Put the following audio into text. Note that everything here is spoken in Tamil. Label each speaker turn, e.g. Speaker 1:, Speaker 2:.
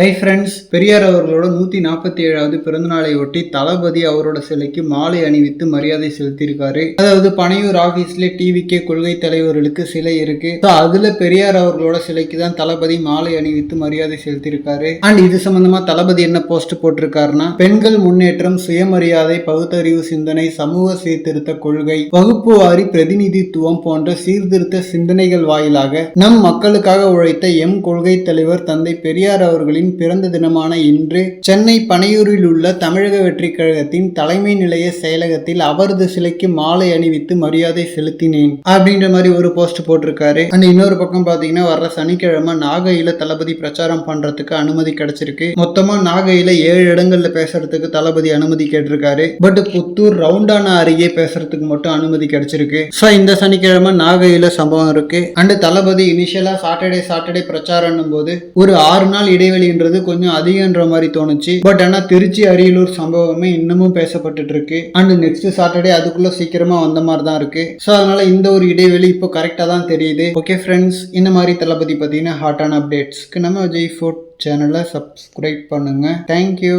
Speaker 1: ஹை ஃப்ரெண்ட்ஸ் பெரியார் அவர்களோட நூற்றி நாற்பத்தி ஏழாவது பிறந்தநாளை ஒட்டி தளபதி அவரோட சிலைக்கு மாலை அணிவித்து மரியாதை செலுத்தியிருக்காரு. அதாவது பனையூர் ஆஃபீஸ்ல டிவிகே கொள்கை தலைவர்களுக்கு சிலை இருக்கு. ஸோ அதுல பெரியார் அவர்களோட சிலைக்கு தான் தளபதி மாலை அணிவித்து மரியாதை செலுத்தியிருக்காரு. அண்ட் இது சம்பந்தமா தளபதி என்ன போஸ்ட் போட்டிருக்காருன்னா பெண்கள் முன்னேற்றம் சுயமரியாதை பகுத்தறிவு சிந்தனை சமூக சீர்திருத்த கொள்கை வகுப்பு வாரி பிரதிநிதித்துவம் போன்ற சீர்திருத்த சிந்தனைகள் வாயிலாக நம் மக்களுக்காக உழைத்த எம் கொள்கை தலைவர் தந்தை பெரியார் அவர்களின் பிறந்த தினமான இன்று சென்னை பனையூரில் உள்ள தமிழக வெற்றி கழகத்தின் தலைமை நிலைய செயலகத்தில் அவரது சிலைக்கு மாலை அணிவித்து மரியாதை செலுத்தினேன். அப்படின்ற மாதிரி ஒரு போஸ்ட் போட்டிருக்காரு. அண்ட் இன்னொரு பக்கம் பாத்தீங்கன்னா வர்ற சனிக்கிழமை நாகையில தளபதி பிரச்சாரம் பண்றதுக்கு அனுமதி கிடைச்சிருக்கு. மொத்தமா நாகையில ஏழு இடங்கள்ல பேசுறதுக்கு தளபதி அனுமதி கேட்டிருக்காரு. பட் புத்தூர் ரவுண்டானா அருகே பேசுறதுக்கு மட்டும் அனுமதி கிடைச்சிருக்கு. ஸோ இந்த சனிக்கிழமை நாகையில சம்பவம் இருக்கு. அண்ட் தளபதி இனிஷியலா சாட்டர்டே சாட்டர்டே பிரச்சாரம் போது ஒரு ஆறு நாள் அப்படின்றது கொஞ்சம் அதிகன்ற மாதிரி தோணுச்சு. பட் ஆனா திருச்சி அரியலூர் சம்பவமே இன்னமும் பேசப்பட்டுட்டு இருக்கு அண்ட் நெக்ஸ்ட் சாட்டர்டே அதுக்குள்ள சீக்கிரமா வந்த மாதிரி தான் இருக்கு. ஸோ அதனால இந்த ஒரு இடைவெளி இப்போ கரெக்டாக தான் தெரியுது. ஓகே ஃப்ரெண்ட்ஸ் இந்த மாதிரி தளபதி பார்த்தீங்கன்னா ஹாட்டான அப்டேட்ஸ்க்கு நம்ம விஜய் ஃபுட் சேனலை சப்ஸ்கிரைப் பண்ணுங்க. Thank you